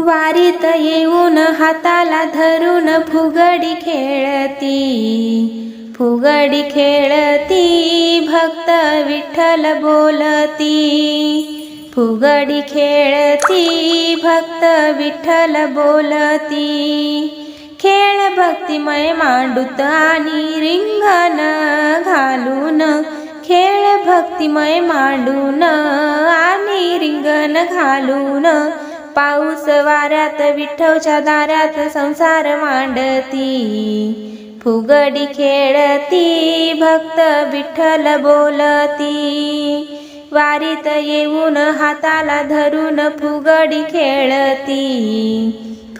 वारीत येऊन हाताला धरून फुगडी खेळती. फुगडी खेळती भक्त विठ्ठल बोलती. फुगडी खेळती भक्त विठ्ठल बोलती. खेळ भक्तिमय मांडूत आणि रिंगण घालून खेळ भक्तिमय मांडून आणि रिंगण घालून पाऊस वाऱ्यात विठ्ठवच्या दारात संसार मांडती. फुगडी खेळती भक्त विठ्ठल बोलती. वारीत येऊन हाताला धरून फुगडी खेळती.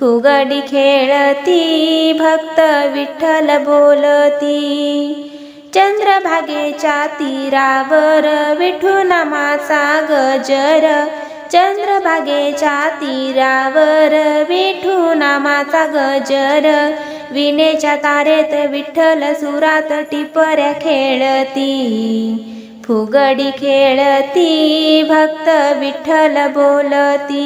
फुगडी खेळती भक्त विठ्ठल बोलती. चंद्रभागेच्या तीरावर विठू नामाचा गजर चंद्रभागेच्या तीरावर विठू नामाचा गजर. विनेच्या तारेत विठ्ठल सुरात टिपऱ्या खेळती. फुगडी खेळती भक्त विठ्ठल बोलती.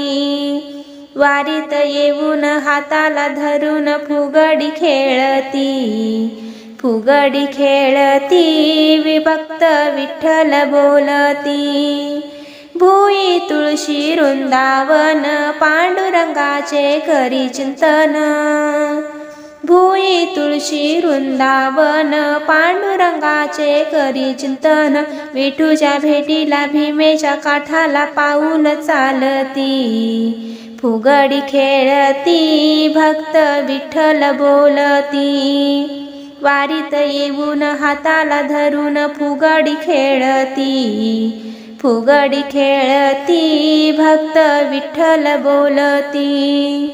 वारीत येऊन हाताला धरून फुगडी खेळती. फुगडी खेळती विभक्त विठ्ठल बोलती. भुई तुळशी वृंदावन पांडुरंगाचे करी चिंतन. भुई तुळशी वृंदावन पांडुरंगाचे करी चिंतन. विठूच्या भेटीला भीमेच्या काठाला पाऊल चालती. फुगडी खेळती भक्त विठ्ठल बोलती. वारीत येऊन हाताला धरून फुगडी खेळती. फुगडी खेळती भक्त विठ्ठल बोलती.